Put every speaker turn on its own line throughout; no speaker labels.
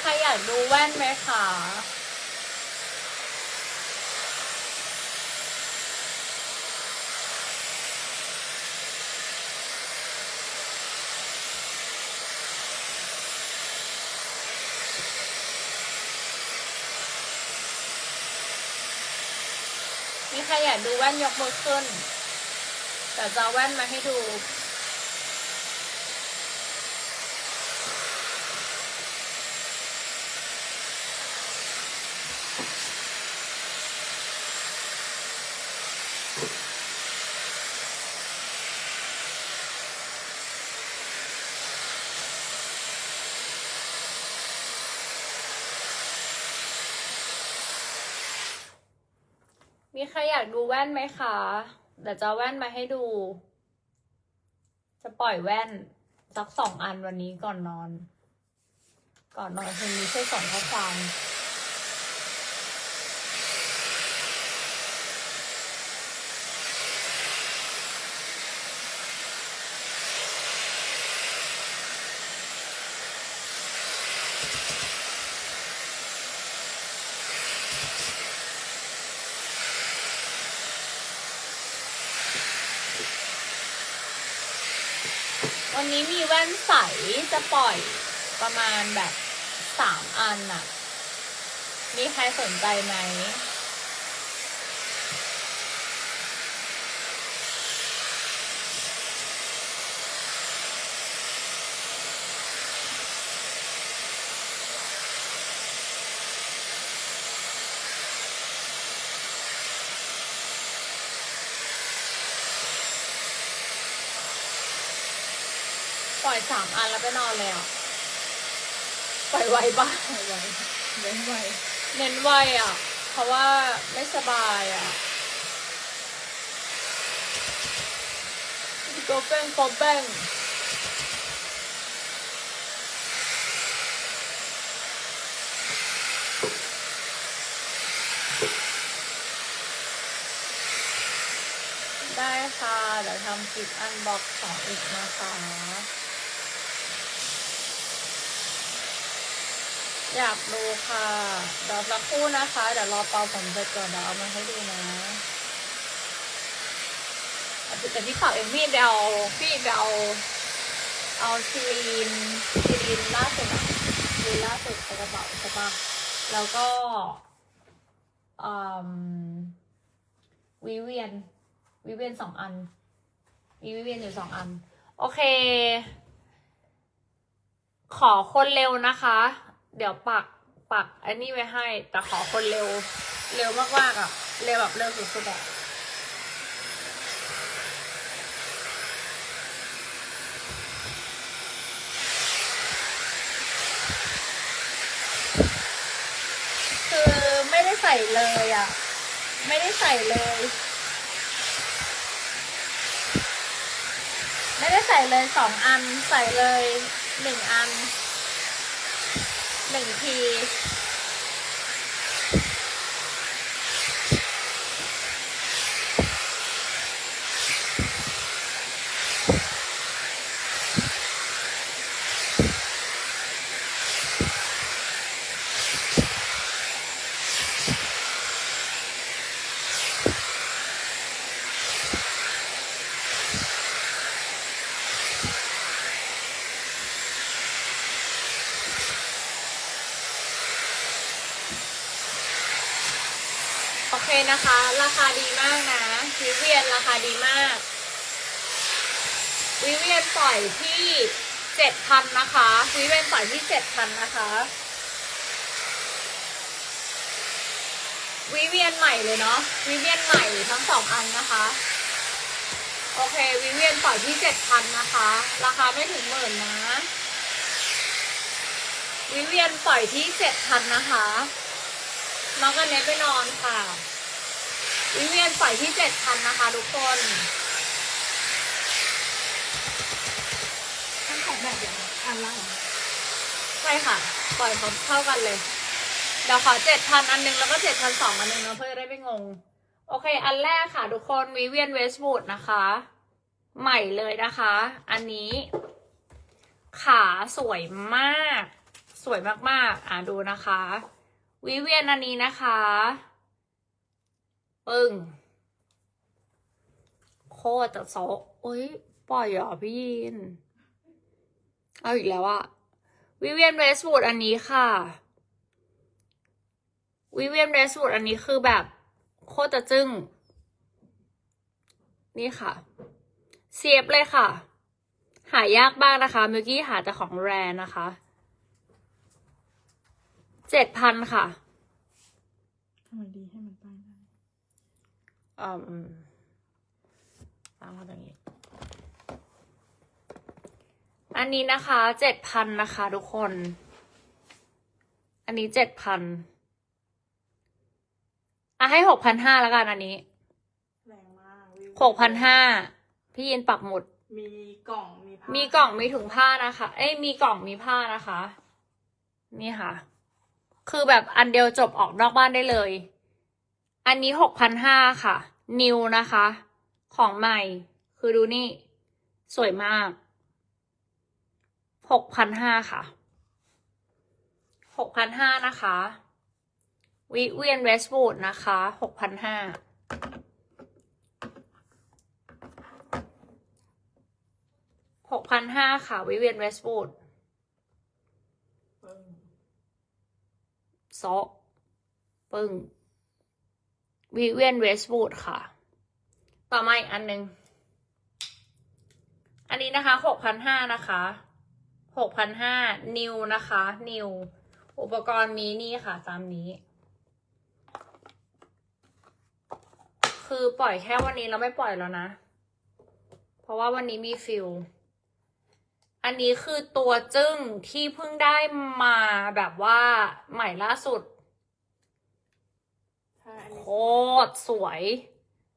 ใครอยากดูแว่นไหมคะมีใครอยากดูแว่นยกมือขึ้น แต่จะแว่นมาให้ดู มีใครอยากดูแว่นไหมคะ เดี๋ยวจะแว่นมาให้ดู จะปล่อยแว่น สักสองอันวันนี้ก่อนนอน ก่อนนอนคืนนี้ช่วยส่งข้อความ วันนี้มีแว่นใสจะปล่อยประมาณแบบสามอันน่ะ มีใครสนใจไหม อยสามอันแล้วไปนอนเลยอะปล่อยไวบ้าง
ไวเน้นไว
เน้นไวอะ เพราะว่าไม่สบายอะโกเป้งโกเป้งได้ค่ะ เดี๋ยวทำคลิปอันบ็อกสองอีกนะคะ อยากดูค่ะเดี๋ยวสักครู่นะคะ เดี๋ยวรอเปาผมเสร็จก่อนเดี๋ยวเอามาให้ดูนะแต่ที่ฝากเอมมี่เอาพี่เอาเอาซีรีนซีรีนล่าสุดอะซีรีนล่าสุดใส่กระเป๋าใช่ปะแล้วก็วิเวียน วิเวียนสองอัน มีวิเวียนอยู่สองอัน โอเค ขอคนเร็วนะคะ เดี๋ยวปักปักอันนี้ไว้ให้ แต่ขอคนเร็ว เร็วมากๆอะ เร็วแบบเร็วสุดๆอะคือไม่ได้ใส่เลยอะ ไม่ได้ใส่เลย ไม่ได้ใส่เลยสองอันใส่เลยหนึ่งอัน หนึ่งที โอเคนะ คะราคาดีมากนะวิเวียนราคาดีมากวิเวียนปล่อยที่เจ็ดพันนะคะวิเวียนปล่อยที่เจ็ดพันนะคะวิเวียนใหม่เลยเนาะวิเวียนใหม่ทั้งสองอันนะคะโอเควิเวียนปล่อยที่เจ็ดพันนะคะ ราคาไม่ถึงหมื่นนะวิเวียนปล่อยที่เจ็ดพันนะคะน้องกันเนทไปนอนค่ะ วิเวียนปล่อยที่เจ็ดพันนะคะทุกคน
ทั้งของแบบอย่างอันละเหรอ
ใช่ค่ะ ปล่อยพร้อมเท่ากันเลย เดี๋ยวขอเจ็ดพันอันหนึงแล้วก็เจ็ดพันสองอันหนึงเนอะเพื่อจะได้ไม่งง โอเค อันแรกค่ะทุกคนวิเวียนเวสต์วูดนะคะ ใหม่เลยนะคะ อันนี้ ขาสวยมากสสวยมากๆ อ่าดูนะคะ วิเวียนอันนี้นะคะ ปึ้ง โคตรจะโซะโอ้ย ปล่อยเหรอพี่ยิน เอาอีกแล้วอะวิเวียนเรสวูดอันนี้ค่ะ วิเวียนเรสวูดอันนี้คือแบบโคตรจะจึ้ง นี่ค่ะ เสียบเลยค่ะ หายากบ้างนะคะ เมิวกี้หาแต่ของแรนนะคะ เจ็ดพันค่ะ
ทำไมดีให้มันตั้งได้
อืมตั้งมาตรงนี้ อันนี้นะคะเจ็ดพันนะคะทุกคน อันนี้เจ็ดพันอะให้หกพันห้าแล้วกันอันนี้
แรงมากวิว
หกพันห้าพี่ยินปักหมุด
มีกล่อง มีผ้า
มีกล่องมีถุงผ้านะคะ เอ้ยมีกล่องมีผ้านะคะ นี่ค่ะ คือแบบอันเดียวจบออกนอกบ้านได้เลย อันนี้หกพันห้าค่ะ นิวนะคะ ของใหม่ คือดูนี่ สวยมากหกพันห้าค่ะหกพันห้านะคะวิเวียนเวสต์วูดนะคะหกพันห้าหกพันห้าค่ะ วิเวียนเวสต์วูด
ปึ้ง
โซะปึ้ง วิเวียนเวสต์วูดค่ะ ต่อมาอีกอันหนึ่ง อันนี้นะคะหกพันห้านะคะหกพันห้านิวนะคะ นิว อุปกรณ์มีนี่ค่ะตามนี้ คือปล่อยแค่วันนี้เราไม่ปล่อยแล้วนะ เพราะว่าวันนี้มีฟิลอันนี้คือตัวจึ้งที่เพิ่งได้มาแบบว่าใหม่ล่าสุด
ใช่อันนี้
โคตรสวย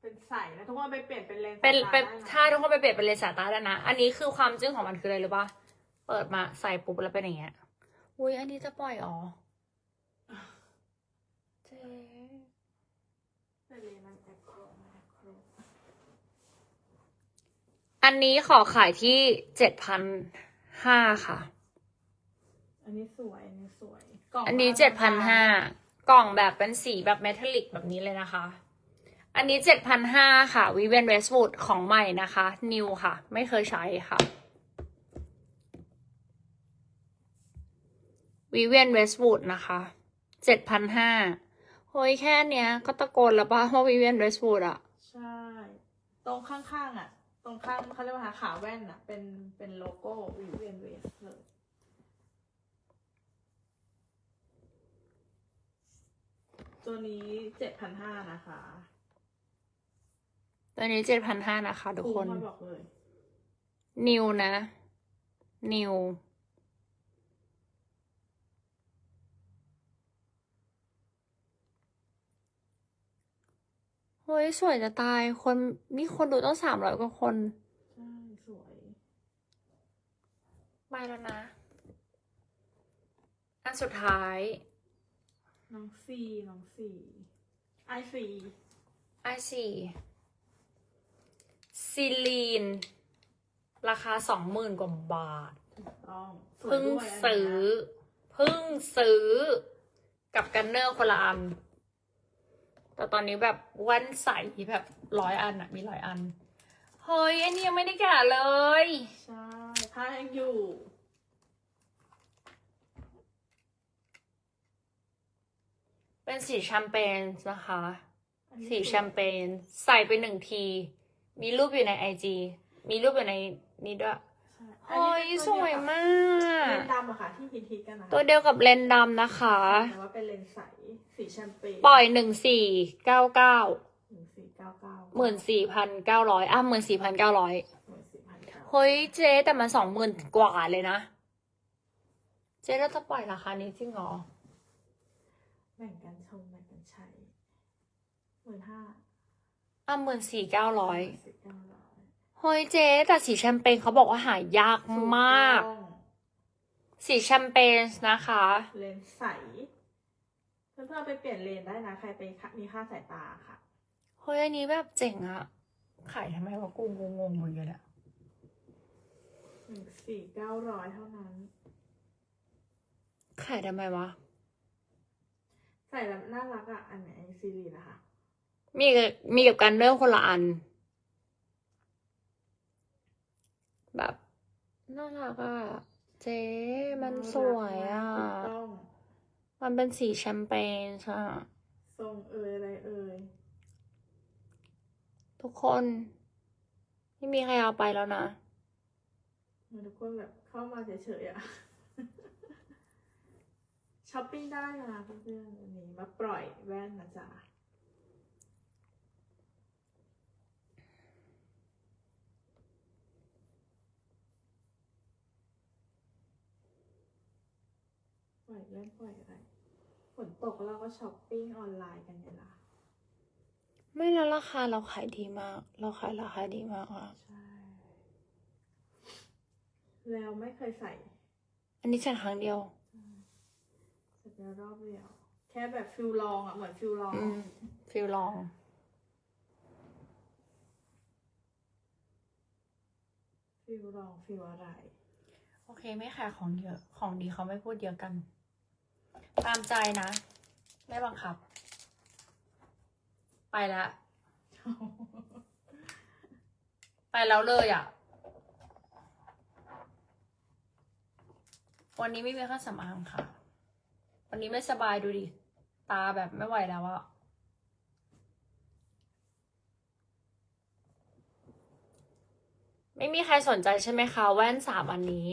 เป็นใสนะทุกคนไปเปลี่ยนเป็นเลนส์
เป็น
สายตา
เป็น
ได้นะ
ถ้าทุกคนไปเปลี่ยนเป็นเลนส์สายตาได้นะ อันนี้คือความจึ้งของมันคืออะไรรู้ปะเปิดมาใส่ปุ๊บแล้วเป็นอย่างเงี้ยอุ้ยอันนี้จะปล่อยอ๋อเจ๊
เป็นเลนส์มันแอคโครมันแอคโคร
อันนี้ขอขายที่เจ็ดพันห้าค่ะ
อันนี้สวย อันนี้สวยกล่ง
อันนี้
ก็
เจ็ดพันห้า กล่องแบบเป็นสีแบบเมทัลลิกแบบนี้เลยนะคะ อันนี้เจ็ดพันห้าค่ะวิเวนเวสวูดของใหม่นะคะ นิวค่ะ ไม่เคยใช้ค่ะวิเวนเวสวูดนะคะเจ็ดพันห้าโอ้ยแค่เนี้ย ก็ตะโกนแล้วปะว่าวิเวนเวสวูดอะ
ใช่ ตรงข้างๆอะตรงข้างเขาเรียกว่าขาแว่นอะเป็นเป็นโลโก้วิเวียนเวสเลย ตัวนี้เจ็ดพันห้านะคะ
ตัวนี้เจ็ดพันห้านะคะ ทุกคน
มาบอกเลย
นิวนะ นิว เฮ้ย สวยจะตาย คนมีคนดูต้องสามร้อยกว่าคน
ใช่สวย
ไปแล้วนะ อันสุดท้าย
น้องซีน้องซีไอซี
ไอซีซิลีน ราคาสองหมื่นกว่าบาท
ต้องสวย
เพิ่ง
ด้วยน
ซื้อ
นี้นะ
เพิ่งซื้อกับกันเนอร์คนละอัน แต่ตอนนี้แบบแวันใสแบบร้อยอันอะมีร้อยอัน เฮ้ย อันนี้ยังไม่ได้แกะเลย
ใช่ผ้ายังอยู่
เป็นสีแชมเปญนะคะ
อันนี้
สีแชมเปญใส่ไปหนึ่งที มีรูปอยู่ในไอจีมีรูปอยู่ในนี้ด้วย
ใช่อัน
เฮ้
นี้
ย
เป็น
สวยมาก
เลนส์ดำอะค่ะที่ฮิตฮิตๆกันนะคะ
ตัวเดียวกับเลนส์ดำนะคะ
แต่ว่าเป็นเลนส์ใส สีแชมเปญ
ปล่อยหนึ่งสี่เก้าเก้า
หนึ่งสี่เก้าเก้า
หมื่นสี่พันเก้าร้อยอะหมื่นสี่พันเก้าร้อย
หมื่นสี่พันเก้า
เฮ้ยเจ๊แต่มันสองหมื่นกว่าเลยนะ เจ๊เราจะปล่อยราคานี้จริงเหรอ
แบ่งกันชมแบ่งกันใช้หมื่นห้า
อะหมื่นสี่เก้าร้อย
สี่เก้าร้อย
เฮ้ยเจ๊แต่สีแชมเปญเขาบอกว่าหายากมาก
ถูต้อง
สีแชมเปญนะคะ
เลนส์ใส เพื่อนๆเอาไปเปลี่ยนเลนส์ได้นะ ใครไปมีค่าสายตาค่ะ
เฮ้ยอันนี้แบบเจ๋งอะขายทำไมวะกูงงๆเหมือนกันอะ
หนึ่งสี่เก้าร้อยเท่านั้น
ขายทำไมวะ
ใส่แล้วน่ารักอะ อันไหนซีรีส์นะคะ
มีกับมีกับกันเรื่องคนละอัน แบบน่ารักอะ เจ๊มันสวยอะ
ถูกต้อง
มันเป็นสีแชมเปญใช่
ทรงเอยอะไรเอย
ทุกคนไม่มีใครเอาไปแล้วนะ
เหมันทุกคนแบบเข้ามาเฉยๆอะ ช้อปปิ้งได้นะเพื่อนๆวันนี้มาปล่อยแว่นนะจ๊ะ ปล่อยแว่นปล่อยอะไรฝนตกแล้วเราก็ช้อปปิ้งออนไลน์กันไงล่ะ
ไม่แล้วราคาเราขายดีมาก เราขายราคาดีมากอะ
ใช่ แล้วไม่เคยใส่
อันนี้ใส่ครั้งเดียว
ใส่ไปรอบเดียว แค่แบบฟิลลองอะ เหมือนฟิลลอง
อืมฟิลลอง
ฟิลลองฟิลอะไร
โอเคไม่ขายของเยอะ ของดีเขาไม่พูดเยอะกัน ตามใจนะ ไม่บังคับ ไปแล้ว ไปแล้วเลยอะ วันนี้ไม่มีเครื่องสำอางค่ะ วันนี้ไม่สบายดูดิ ตาแบบไม่ไหวแล้วอะไม่มีใครสนใจใช่ไหมคะ แว่นสามอันนี้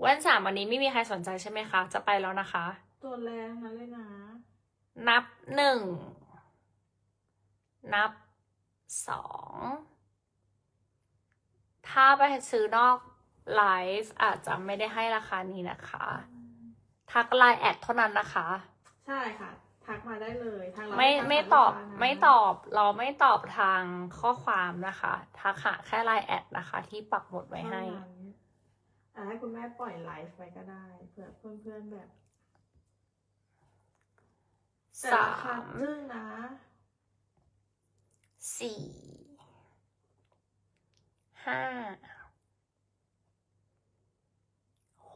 แว่นสามอันนี้ไม่มีใครสนใจใช่ไหมคะ จะไปแล้วนะคะ
ตัวแรงนั้นเลยนะ
นับหนึ่ง นับสอง ถ้าไปซื้อนอกไลฟ์อาจจะไม่ได้ให้ราคานี้นะคะ ทักไลน์แอดเท่านั้นนะคะ
ใช่ค่ะ ทักมาได้เลยทางเรา
ไม่
ทำ
ไม่
ขาย
ตอบ
ลูกค้านะ
ไม่ตอบเราไม่ตอบทางข้อความนะคะ ทักหาแค่ไลน์แอดนะคะ ที่ปักหมุดไว้ให้
เท่านั้น อะให้คุณแม่ปล่อยไลฟ์ไปก็ได้เผื่อเพื่อนๆแบบแต่
สา
ราคามจึ้งนะ
สี่ห้า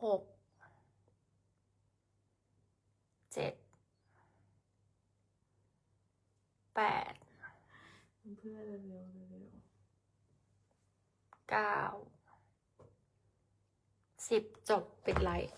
หกเจ็ดแปด
เพื่อนๆเร็วๆเร็ว
เก้า สิบจบปิดไลฟ์